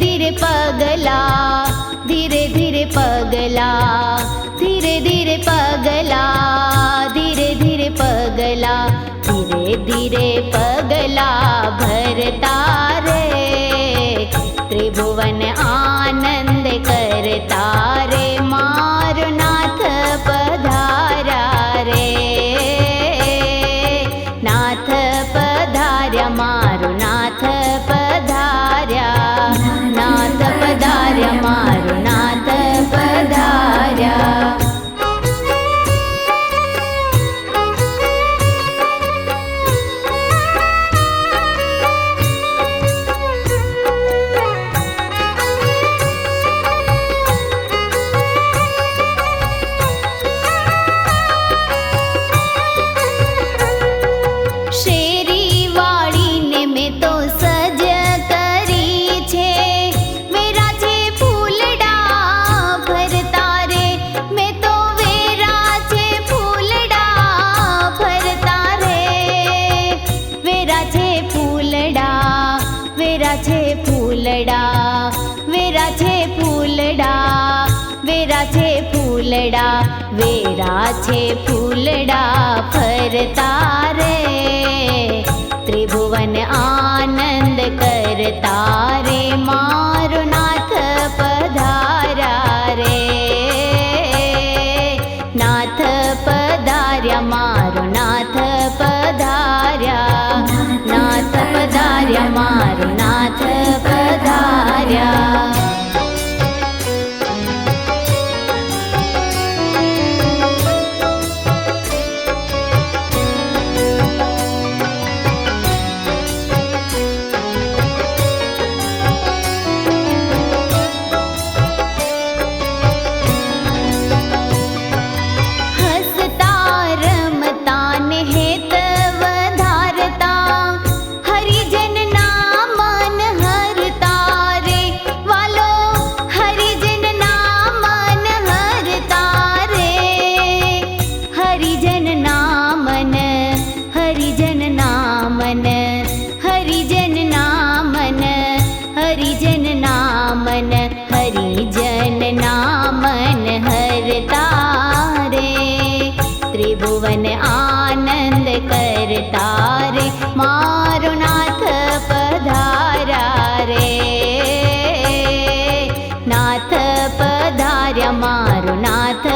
धीरे पगला धीरे धीरे पगला धीरे धीरे पगला धीरे धीरे पगला धीरे धीरे पगला भरता रे त्रिभुवन आनन्द कर पधारा रे नापधारा म फूलडा वेरा छे फूलडा वेरा छे फूलडा फरता रे त्रिभुवन आनन्द करता रे मारुनाथ पधारा रे। नाथ पधार्या मा हरिजन नामन हरिजन नामन हरिजन नामन हरिजन नामन हर ते त्रिभुवन आनन्द कर तारे मारुनाथ पधारे नाथ पधार्य मारुनाथ